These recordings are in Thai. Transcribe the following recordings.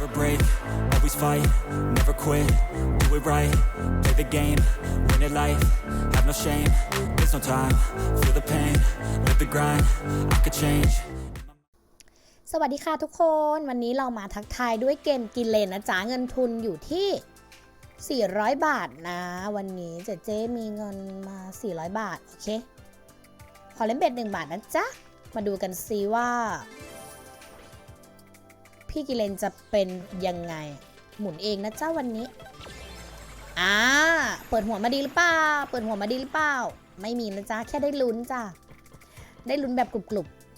Never break, always fight, never quit, do it right, play the game, win it life, have no shame, there's no time, feel the pain, live the grind, I could change. สวัสดีค่ะทุกคน วันนี้เรามาทักทายด้วยเกมกินเลนนะจ๊ะ เงินทุนอยู่ที่ 400 บาทนะ วันนี้เจเจมีเงินมา 400 บาท โอเค ขอเล่นเบ็ด1บาทนะจ๊ะ มาดูกันซิว่า พี่กิเลนจะเป็นยังไง หมุนเองนะเจ๊ะวันนี้อ่าเปิดหัวมาดีหรือเปล่า เปิดหัวมาดีหรือเปล่า ไม่มีนะจ๊ะ แค่ได้ลุ้นจ้ะ ได้ลุ้นแบบกรุบๆ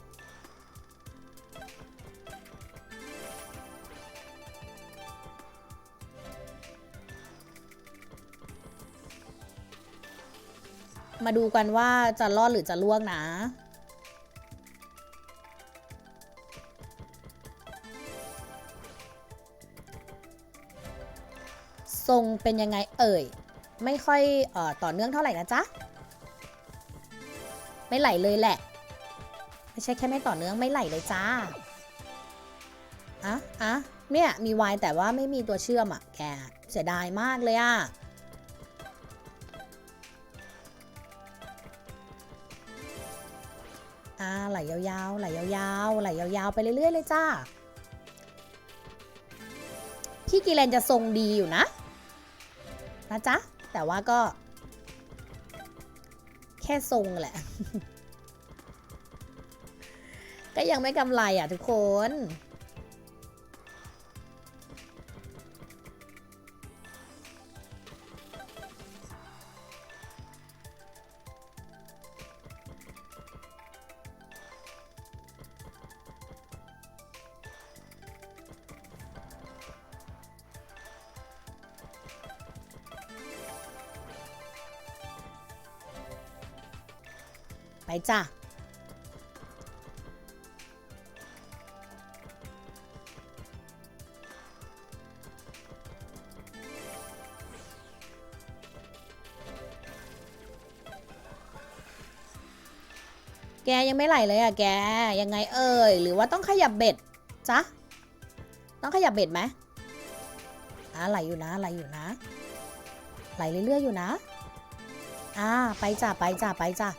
มาดูกันว่าจะรอดหรือจะล่วงนะ ทรงเป็นยังไงเอ่ย ไม่ค่อยออต่อเนื่องเท่าไหร่นะจ๊ะ ไม่ไหลเลยแหละ ไม่ใช่แค่ไม่ต่อเนื่องไม่ไหลเลยจ้าอะอะเนี่ยมีวายแต่ว่าไม่มีตัวเชื่อมอะแกเสียดายมากเลยอะอ่าไหลยาวๆ ไหลยาวๆ ไหลยาวๆ ไปเรื่อยๆ เลยจ้า พี่กีแลนจะทรงดีอยู่นะ นะจ๊ะ แต่ว่าก็ แค่ทรงแหละ ก็ยังไม่กำไรอะทุกคน ไปจ้ะแกยังไม่ไหลเลยอะแกยังไงเอ่ยหรือว่าต้องขยับเบ็ดจ๊ะต้องขยับเบ็ดไหมอ่าไหลอยู่นะไหลอยู่นะ ไหลเรื่อยๆอยู่นะ อ่าไปจ้ะไปจ้ะไปจ้ะ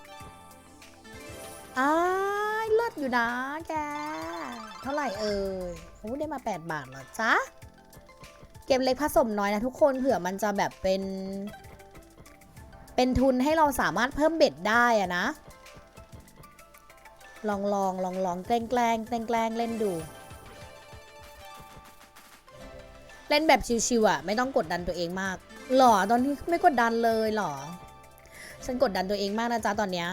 อ้ายเลิศอยู่นะแก เท่าไหร่เอ่ยโอ้ได้มา 8 บาทเหรอจ๊ะ เกมเล็กผสมน้อยนะทุกคนเผื่อมันจะแบบเป็น เป็นทุนให้เราสามารถเพิ่มเบ็ดได้อะนะ ลองลองลองลองแกล้งแกล้งแกล้งแกล้งเล่นดู เล่นแบบชิวๆอะไม่ต้องกดดันตัวเองมากหรอตอนนี้ไม่กดดันเลยหรอ ฉันกดดันตัวเองมากนะจ๊ะตอนเนี้ย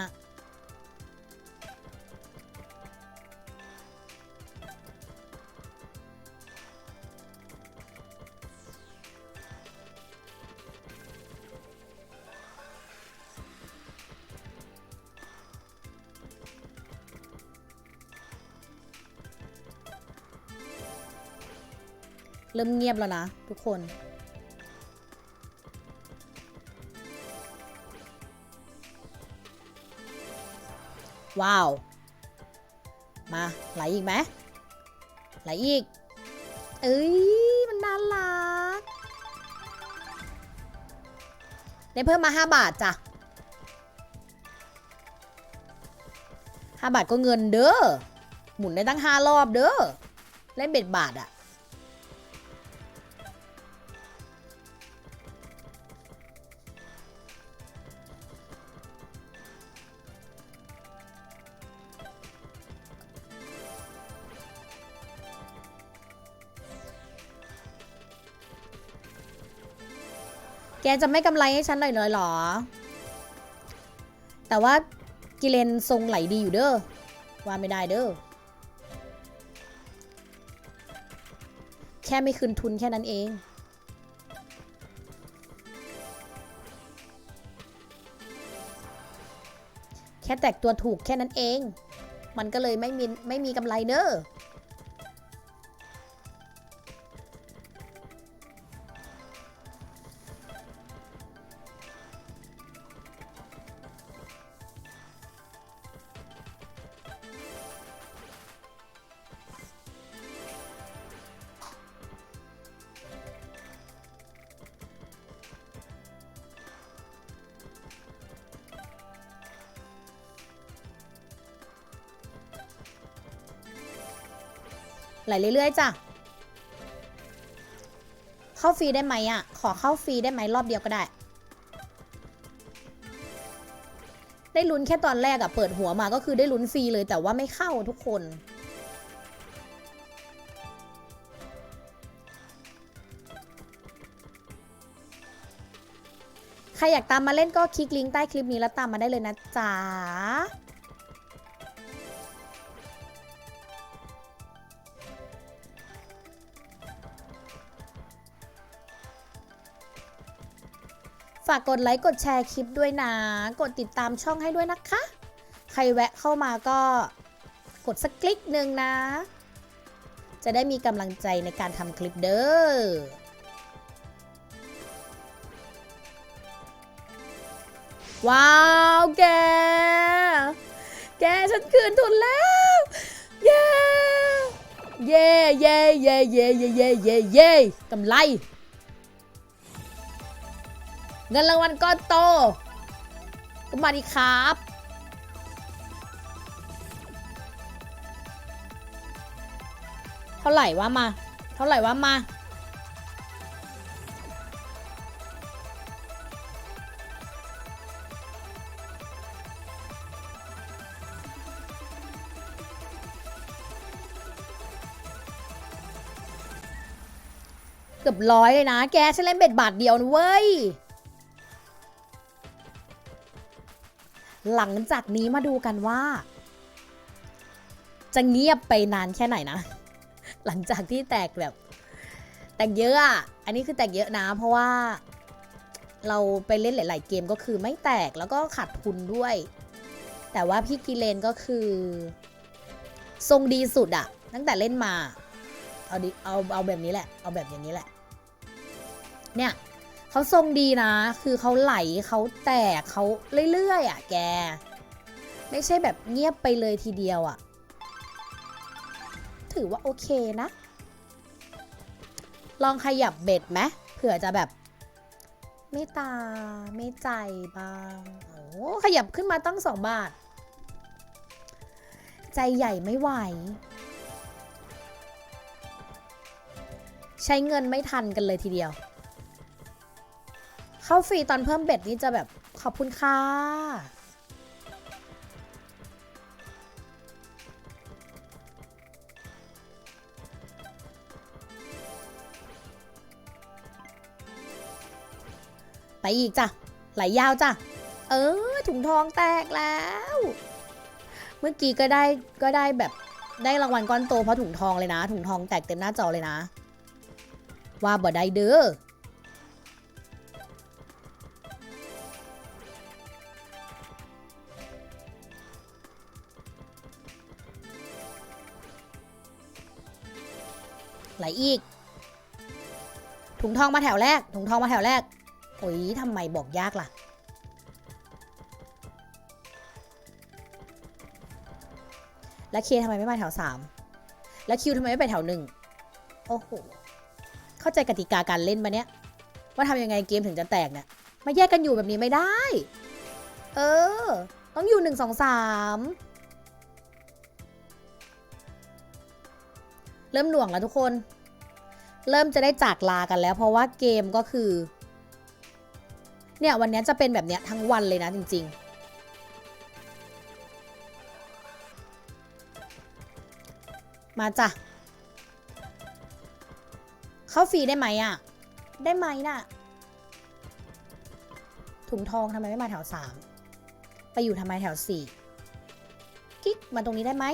เริ่มเงียบแล้วนะทุกคน ว้าว มาไหลอีกไหมไหลอีก เอ้ย มันน่ารัก ได้เพิ่มมา 5 บาทจ้ะ5บาทก็เงินเด้อหมุนได้ตั้ง 5 รอบเด้อเล่นเบ็ดบาทอะ แกจะไม่กำไรให้ฉันหน่อยเลยหรอ แต่ว่ากิเลนทรงไหลดีอยู่เด้อ ว่าไม่ได้เด้อ แค่ไม่คืนทุนแค่นั้นเอง แค่แตกตัวถูกแค่นั้นเอง มันก็เลยไม่มีไม่มีกำไรเด้อ ไหลเรื่อยๆจ้ะเข้าฟรีได้ไหมอะ ขอเข้าฟรีได้ไหมรอบเดียวก็ได้ ได้ลุ้นแค่ตอนแรกอะเปิดหัวมาก็คือได้ลุ้นฟรีเลยแต่ว่าไม่เข้าทุกคน ใครอยากตามมาเล่นก็คลิกลิงก์ใต้คลิปนี้แล้วตามมาได้เลยนะจ๊ะ ฝากกดไลค์กดแชร์คลิปด้วยนะ กดติดตามช่องให้ด้วยนะคะ ใครแวะเข้ามาก็กดสักคลิกหนึ่งนะ จะได้มีกำลังใจในการทำคลิปเด้อว้าว แก แกฉันคืนทุนแล้ว เย้ เย้ เย้ เย้ เย้ เย้ เย้ เย้เย้กำไร เงินรางวัลก้อนโตก็มาดีครับ เท่าไหร่ว่ามา เท่าไหร่ว่ามาเกือบร้อยเลยนะ แกฉันเล่นเบ็ดบาทเดียวนะเว้ย หลังจากนี้มาดูกันว่า จะเงียบไปนานแค่ไหนนะ หลังจากที่แตกแบบ แตกเยอะอะอันนี้คือแตกเยอะนะ เพราะว่า เราไปเล่นหลาย ๆ เกมก็คือไม่แตกแล้วก็ขาดทุนด้วย แต่ว่าพี่กิเลนก็คือ ทรงดีสุดอะตั้งแต่เล่นมา เอาดิเอาเอาแบบนี้แหละ เอาแบบอย่างนี้แหละ เนี่ย เขาทรงดีนะ คือเขาไหลเขาแตกเขาเรื่อยๆอะแก ไม่ใช่แบบเงียบไปเลยทีเดียวอะ ถือว่าโอเคนะ ลองขยับเบ็ดไหมเผื่อจะแบบไม่ตาไม่ใจบ้างโอ้ขยับขึ้นมาตั้งสองบาท ใจใหญ่ไม่ไหว ใช้เงินไม่ทันกันเลยทีเดียว เข้าฟรีตอนเพิ่มเบ็ดนี่จะแบบขอบคุณค่ะ ไปอีกจ้ะ ไหลยาวจ้ะ เออ ถุงทองแตกแล้ว เมื่อกี้ก็ได้ก็ได้แบบได้รางวัลก้อนโตเพราะถุงทองเลยนะ ถุงทองแตกเต็มหน้าจอเลยนะ ว่าบ่ได้เด้อ ไหลอีก ถุงทองมาแถวแรก ถุงทองมาแถวแรกโอ้ยทำไมบอกยากล่ะ แล้วเคทำไมไม่มาแถวสามแล้วคิวทำไมไม่ไปแถวหนึ่งโอ้โห เข้าใจกติกาการเล่นปะเนี่ยว่าทำยังไงเกมถึงจะแตกเนี่ยมาแยกกันอยู่แบบนี้ไม่ได้ เออ ต้องอยู่หนึ่งสองสาม เริ่มหน่วงแล้วทุกคน เริ่มจะได้จากลากันแล้ว เพราะว่าเกมก็คือ เนี่ยวันนี้จะเป็นแบบเนี้ยทั้งวันเลยนะจริง ๆมาจ้ะ เข้าฟรีได้ไหมอะ ได้ไหมน่ะ ถุงทองทำไมไม่มาแถวสาม ไปอยู่ทำไมแถวสี่กิ๊กมาตรงนี้ได้ไหม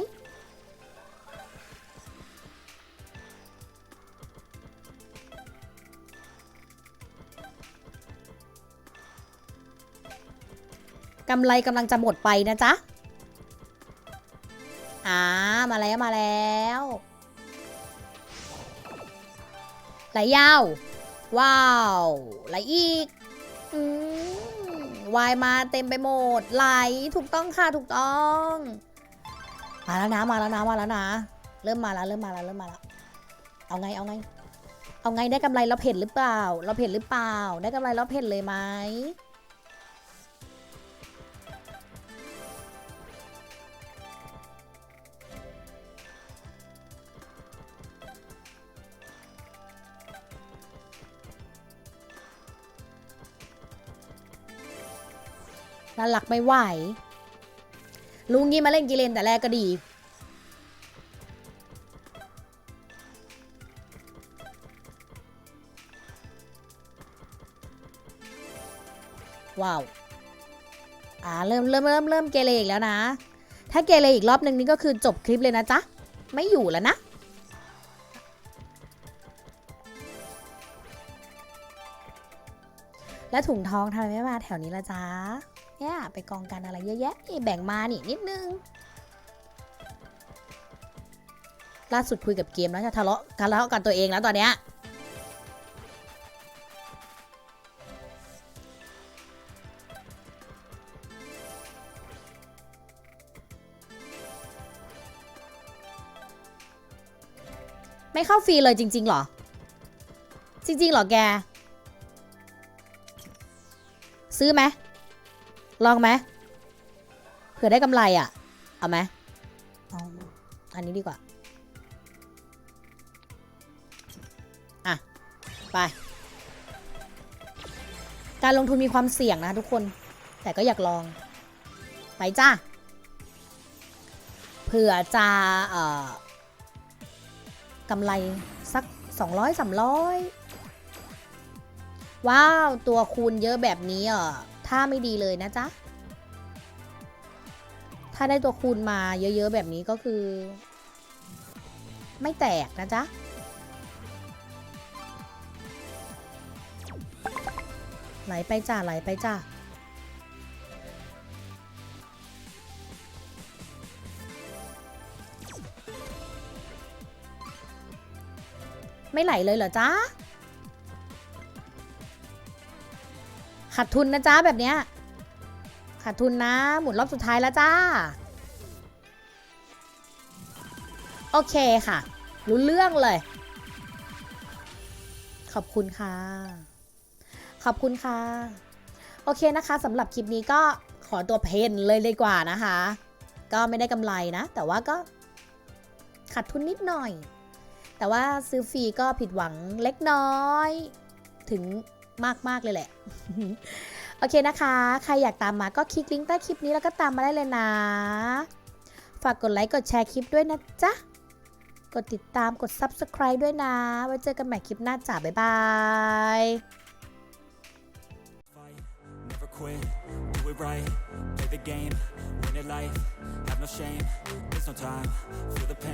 ำไรกำลังจะหมดไปนะจ๊ะอ่ามาแล้วมาแล้วไหลยาว ว้าวไหลอีกอืมวายมาเต็มไปหมดไหลถูกต้องค่ะถูกต้องมาแล้วนะมาแล้วนะมาแล้วนะ เริ่มมาแล้วเริ่มมาแล้วเริ่มมาแล้วเอาไงเอาไง เอาไงได้กำไรเราเผ็ดหรือเปล่า เราเผ็ดหรือเปล่า ได้กำไรเราเผ็ดเลยไหม น่ารักไม่ไหวลุงงี้มาเล่นกีเลนแต่แรกก็ดีว้าว อ่าเริ่มเริ่มเริ่มเริ่มเกเรอีกแล้วนะ ถ้าเกเรอีกรอบหนึ่งนี่ก็คือจบคลิปเลยนะจ๊ะ ไม่อยู่แล้วนะ แล้วถุงทองทำไมไม่มาแถวนี้ละจ๊ะ เนี่ไปกองกันอะไรเยอะแยะนี่แบ่งมานี่นิดนึง ล่าสุดคุยกับเกมแล้วจะทะเลาะกันแล้วกันตัวเองแล้วตอนเนี้ยไม่เข้าฟรีเลยจริง ๆ หรอ จริง ๆ หรอแก ซื้อไหม ลองไหมเผื่อได้กำไรอะ เอาไหมเอาอันนี้ดีกว่า อะ ไป การลงทุนมีความเสี่ยงนะทุกคน แต่ก็อยากลอง ไปจ้าเผื่อจะเอ่อกำไรสัก 200 300 ว้าว ตัวคูณเยอะแบบนี้อะ ถ้าไม่ดีเลยนะจ๊ะ ถ้าได้ตัวคูณมาเยอะๆแบบนี้ก็คือ ไม่แตกนะจ๊ะ ไหลไปจ้าไหลไปจ้าไม่ไหลเลยเหรอจ๊ะ ขาดทุนนะจ๊ะแบบเนี้ยขาดทุนนะ หมุนรอบสุดท้ายแล้วจ้า โอเคค่ะ รู้เรื่องเลย ขอบคุณค่ะ ขอบคุณค่ะ โอเคนะคะสำหรับคลิปนี้ก็ขอตัวเพนเลยดีกว่านะคะ ก็ไม่ได้กำไรนะ แต่ว่าก็ขาดทุนนิดหน่อย แต่ว่าซื้อฟรีก็ผิดหวังเล็กน้อย ถึง มากๆเลยแหละ โอเคนะคะ ใครอยากตามมาก็คลิกลิงก์ใต้คลิปนี้แล้วก็ตามมาได้เลยนะ ฝากกดไลค์กดแชร์คลิปด้วยนะจ๊ะ กดติดตามกด Subscribe ด้วยนะ ไว้เจอกันใหม่คลิปหน้าจ้าบ๊ายบาย never quit, do it right, play the game, win it life, have no shame, there's no time, feel the pain,